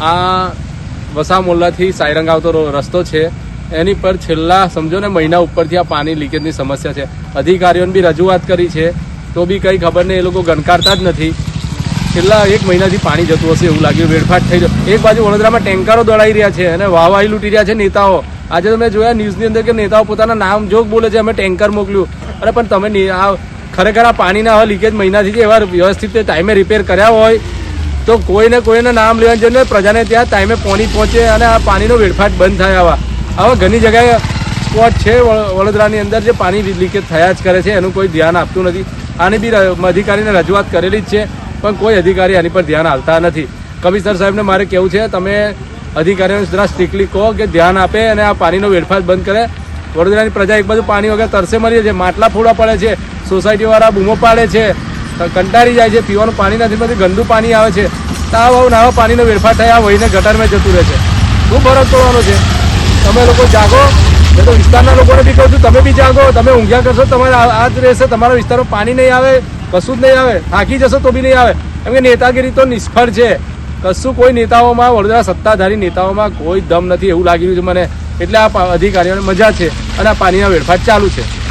આ વસા મોલ્લાથી સાયરંગ આવતો રસ્તો છે. એની પર છેલ્લા સમજો ને મહિના ઉપરથી આ પાણી લીકેજની સમસ્યા છે. અધિકારીઓને બી રજૂઆત કરી છે. તો બી કંઈ ખબર નહીં, એ લોકો ગણકારતા જ નથી. છેલ્લા એક મહિનાથી પાણી જતું હશે એવું લાગ્યું. વેડફાટ થઈ ગયો એક બાજુ વડોદરામાં ટેન્કરો દોડાઈ રહ્યા છે અને વાહવાહી લૂંટી રહ્યા છે નેતાઓ. આજે તમે જોયા ન્યૂઝની અંદર કે નેતાઓ પોતાના નામ જોગ બોલે છે, અમે ટેન્કર મોકલ્યું. અરે પણ તમે આ ખરેખર આ પાણીના હવે લીકેજ મહિનાથી જે એવા વ્યવસ્થિત ટાઈમે રિપેર કર્યા હોય તો કોઈને કોઈને નામ લેવાનું જોઈએ ને પ્રજાને ત્યાં ટાઈમે પાણી પહોંચે અને આ પાણીનો વેડફાટ બંધ થાય આવા. આવા ઘણી જગ્યાએ સ્પોટ છે વડોદરાની અંદર જે પાણી લીકેજ થયા જ કરે છે, એનું કોઈ ધ્યાન આપતું નથી. આની બી અધિકારીને રજૂઆત કરેલી જ છે, પણ કોઈ અધિકારી આની પર ધ્યાન આપતા નથી. કમિશનર સાહેબને મારે કેવું છે, તમે અધિકારીઓને જરા સ્ટ્રિકલી કહો કે ધ્યાન આપે અને આ પાણીનો વેડફાટ બંધ કરે. વડોદરાની પ્રજા એક બાજુ પાણી વગર તરસે મળી છે, માટલા ફોડા પડે છે સોસાયટીવાળા બૂમો પાડે છે કંટાળી જાય છે, પીવાનું પાણી નથી, પછી ગંદુ પાણી આવે છે. તો આ આવું, નાવા પાણીનો વેડફાટ થાય, આ વહીને ગટરમાં જતું રહે છે. શું ફરક પડવાનો છે. તમે લોકો જાગો. મેં તો વિસ્તારના લોકોને બી કહું છું, તમે બી જાગો. તમે ઊંઘ્યા કરશો, તમારે આ જ રહેશે, તમારા વિસ્તારમાં પાણી નહીં આવે, કશું જ નહીં આવે, થાકી જશો તો બી નહીં આવે. કેમ કે નેતાગીરી તો નિષ્ફળ છે. કશું કોઈ નેતાઓમાં, વડોદરા સત્તાધારી નેતાઓમાં કોઈ દમ નથી, એવું લાગી રહ્યું છે મને. એટલે આ અધિકારીઓને મજા છે અને આ પાણીના વેડફાટ ચાલુ છે.